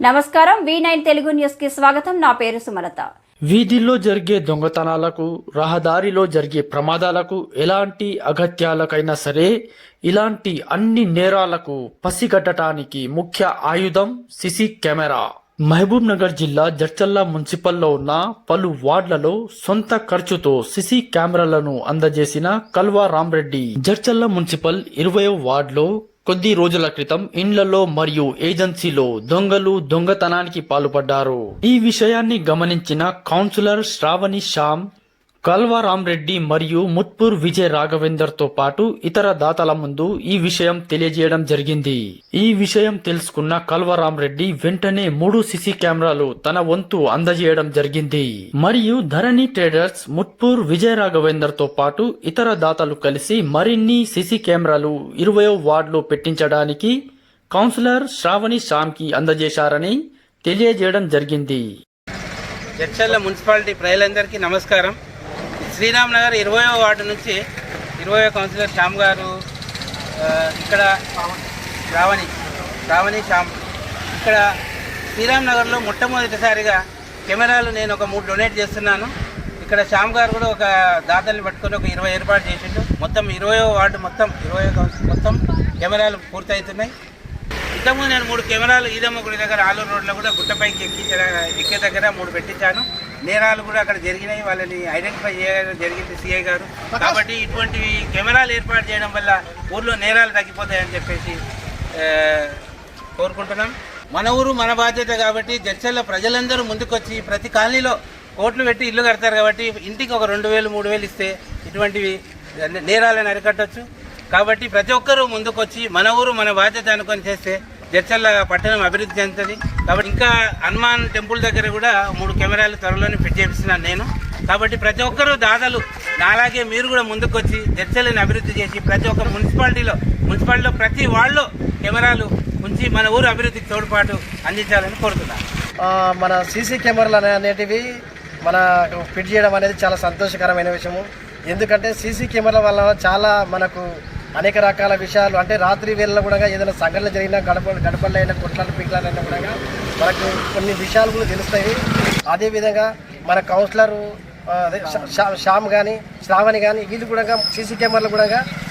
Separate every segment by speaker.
Speaker 1: నమస్కారం V nine Telugu న్యూస్కి స్వాగతం. నా పేరు సుమలత.
Speaker 2: వీధిలో జరిగే దొంగతనాలకు రహదారిలో జరిగే ప్రమాదాలకు ఎలాంటి అగత్యాలకైనా సరే ఇలాంటి అన్ని నేరాలకు పసిగట్టడానికి ముఖ్య ఆయుధం సిసి కెమెరా. మహబూబ్ నగర్ జిల్లా జడ్చల్లా మున్సిపల్లో ఉన్న పలు వార్డులలో సొంత ఖర్చుతో సిసి కెమెరాలను అందజేసిన కల్వా రామ్రెడ్డి. జడ్చల్లా మున్సిపల్ ఇరవయో వార్డులో కొద్ది రోజుల క్రితం ఇండ్లలో మరియు ఏజెన్సీలో దొంగలు దొంగతనానికి పాల్పడ్డారు. ఈ విషయాన్ని గమనించిన కౌన్సిలర్ శ్రావణి శ్యామ్ కల్వారామరెడ్డి మరియు ముత్పూర్ విజయ్ రాఘవేందర్తో పాటు ఇతర దాతల ముందు ఈ విషయం తెలియజేయడం జరిగింది. ఈ విషయం తెలుసుకున్న కల్వరాం వెంటనే మూడు సిసి కెమెరాలు తన వంతు అందజేయడం జరిగింది. మరియు ధరణి ట్రేడర్స్ ముత్పూర్ విజయ్ రాఘవేందర్తో పాటు ఇతర దాతలు కలిసి మరిన్ని సిసి కెమెరాలు ఇరవయో వార్డులో పెట్టించడానికి కౌన్సిలర్ శ్రావణి శ్యామ్కి అందజేశారని తెలియజేయడం జరిగింది.
Speaker 3: జడ్చల్ల మున్సిపాలిటీ ప్రజలందరికీ నమస్కారం. శ్రీరామ్ నగర్ ఇరవయో వార్డు నుంచి ఇరవయో కౌన్సిలర్ శ్యామ్ గారు ఇక్కడ రావణి రావణి శ్యామ్. ఇక్కడ శ్రీరామ్ నగర్లో మొట్టమొదటిసారిగా కెమెరాలు నేను ఒక మూడు డొనేట్ చేస్తున్నాను. ఇక్కడ శ్యామ్ గారు కూడా ఒక దాతల్ని పట్టుకొని ఒక ఇరవై ఏర్పాటు చేసిండు. మొత్తం ఇరవయో వార్డు మొత్తం ఇరవయో కౌన్సిల్ మొత్తం కెమెరాలు పూర్తవుతున్నాయి. ఇంతకుముందు నేను మూడు కెమెరాలు ఈదమ్మ గుడి దగ్గర ఆలూరు రోడ్లో కూడా గుట్టపైకి ఎక్కించే ఎక్కే దగ్గర మూడు పెట్టించాను. నేరాలు కూడా అక్కడ జరిగినాయి వాళ్ళని ఐడెంటిఫై చేయడం జరిగింది సిఐ గారు. కాబట్టి ఇటువంటివి కెమెరాలు ఏర్పాటు చేయడం వల్ల ఊర్లో నేరాలు తగ్గిపోతాయని చెప్పేసి కోరుకుంటున్నాం. మన ఊరు మన బాధ్యత కాబట్టి జడ్చల్ల ప్రజలందరూ ముందుకొచ్చి ప్రతి కాలనీలో కోట్లు పెట్టి ఇల్లు కడతారు కాబట్టి ఇంటికి ఒక రెండు వేలు మూడు వేలు ఇస్తే ఇటువంటివి నేరాలను అరికట్టచ్చు. కాబట్టి ప్రతి ఒక్కరూ ముందుకొచ్చి మన ఊరు మన బాధ్యత అనుకొని చేస్తే జడ్చల్ల పట్టణం అభివృద్ధి చెందుతుంది. కాబట్టి ఇంకా హనుమాన్ టెంపుల్ దగ్గర కూడా మూడు కెమెరాలు త్వరలోనే ఫిట్ చేపిస్తున్నాను నేను. కాబట్టి ప్రతి ఒక్కరూ దాదాలు నాలాగే మీరు కూడా ముందుకొచ్చి జడ్చల్లని అభివృద్ధి చేసి ప్రతి ఒక్క మున్సిపాలిటీలో మున్సిపాలిటీలో ప్రతి వాళ్ళు కెమెరాలు ఉంచి మన ఊరు అభివృద్ధికి తోడ్పాటు అందించాలని కోరుతున్నాను.
Speaker 4: మన సీసీ కెమెరాలు అనేటివి మన ఫిట్ చేయడం అనేది చాలా సంతోషకరమైన విషయము. ఎందుకంటే సీసీ కెమెరాల వల్ల చాలా మనకు అనేక రకాల విషయాలు. అంటే రాత్రి వేళలో కూడా ఏదైనా సంఘటన జరిగినా గడప గడపల్లో అయినా కొట్లాట పిట్లాలైనా కూడా మనకు కొన్ని విషయాలు కూడా తెలుస్తాయి. అదేవిధంగా మన కౌన్సిలర్ అదే శ్యామ్ కానీ శ్రావణి కానీ వీళ్ళు కూడా సీసీ కెమెరాలు కూడా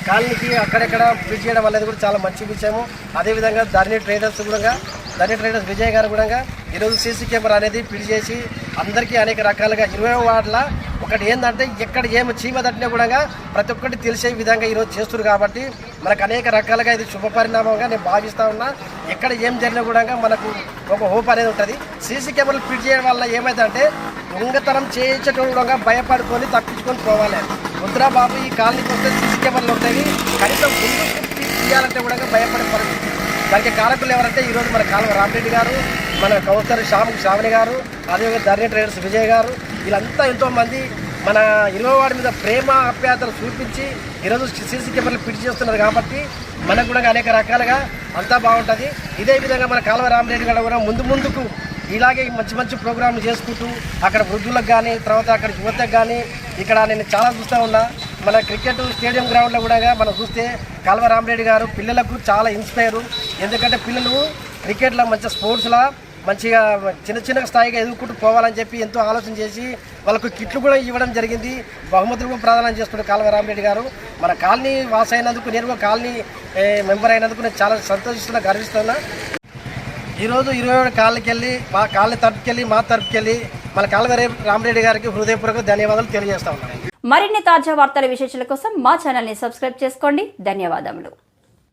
Speaker 4: కాలనీకి అక్కడెక్కడ ఫిట్ చేయడం అనేది కూడా చాలా మంచి విషయము. అదేవిధంగా ధరణి ట్రేడర్స్ కూడా ధరణి ట్రేడర్స్ విజయ్ గారు కూడా ఈరోజు సీసీ కెమెరా అనేది ఫిట్ చేసి అందరికీ అనేక రకాలుగా ఇరవై వార్డుల ఒకటి ఏంటంటే ఎక్కడ ఏమి చీమ తట్టినా కూడా ప్రతి ఒక్కటి తెలిసే విధంగా ఈరోజు చేస్తున్నారు కాబట్టి మనకు అనేక రకాలుగా ఇది శుభ పరిణామంగా నేను భావిస్తూ ఉన్నా. ఎక్కడ ఏం జరిగినా కూడా మనకు ఒక హోప్ అనేది ఉంటుంది. సీసీ కెమెరాలు ఫిట్ చేయడం వల్ల ఏమైందంటే దొంగతనం చేయించేటప్పుడు భయపడుకొని తప్పించుకొని పోవాలి. వద్దురా ఈ కాలనీకి వస్తే సీసీ కెమెరాలు ఉంటాయి. కనీసం ముందు తీయాలంటే కూడా భయపడే పరిస్థితి దానికి కారకులు ఎవరంటే ఈరోజు మన కాలువ రామరెడ్డి గారు మన కౌన్సిలర్ శ్యామ్ శ్రావణి గారు అదేవిధంగా ధరణి ట్రేడర్స్ విజయ్ గారు వీళ్ళంతా ఎంతోమంది మన ఇరవై మీద ప్రేమ ఆప్యాయతలు చూపించి ఈరోజు సీసీ కెమెరాలు పిడి చేస్తున్నారు కాబట్టి మనకు కూడా అనేక రకాలుగా అంతా బాగుంటుంది. ఇదే విధంగా మన కాలువ రామరెడ్డి గారు కూడా ముందు ముందుకు ఇలాగే మంచి మంచి ప్రోగ్రాంలు చేసుకుంటూ అక్కడ వృద్ధులకు కానీ తర్వాత అక్కడ యువతకు కానీ ఇక్కడ నేను చాలా చూస్తూ ఉన్నా. మన క్రికెట్ స్టేడియం గ్రౌండ్లో కూడా మనం చూస్తే కల్వ రామరెడ్డి గారు పిల్లలకు చాలా ఇన్స్పైర్. ఎందుకంటే పిల్లలు క్రికెట్లో మంచి స్పోర్ట్స్లో మంచిగా చిన్న చిన్న స్థాయిగా ఎదుర్కొంటూ పోవాలని చెప్పి ఎంతో ఆలోచన చేసి వాళ్ళకు కిట్లు కూడా ఇవ్వడం జరిగింది. బహుమతులు కూడా ప్రదానం చేస్తున్నాడు కాలువ రామరెడ్డి గారు. మన కాలనీ వాస్ అయినందుకు నేను కాలనీ మెంబర్ అయినందుకు నేను చాలా సంతోషిస్తున్నా గర్విస్తున్నా. ఈరోజు ఇరవై ఏడు కాళ్ళకి వెళ్ళి మా కాళ్ళ తరపుకెళ్ళి మా తరపుకెళ్ళి మన కాలువ రామరెడ్డి గారికి హృదయపూర్వక ధన్యవాదాలు తెలియజేస్తా ఉన్నాను.
Speaker 1: మరిన్ని తాజా వార్తల విశేషాల కోసం మా ఛానల్ని సబ్స్క్రైబ్ చేసుకోండి. ధన్యవాదములు.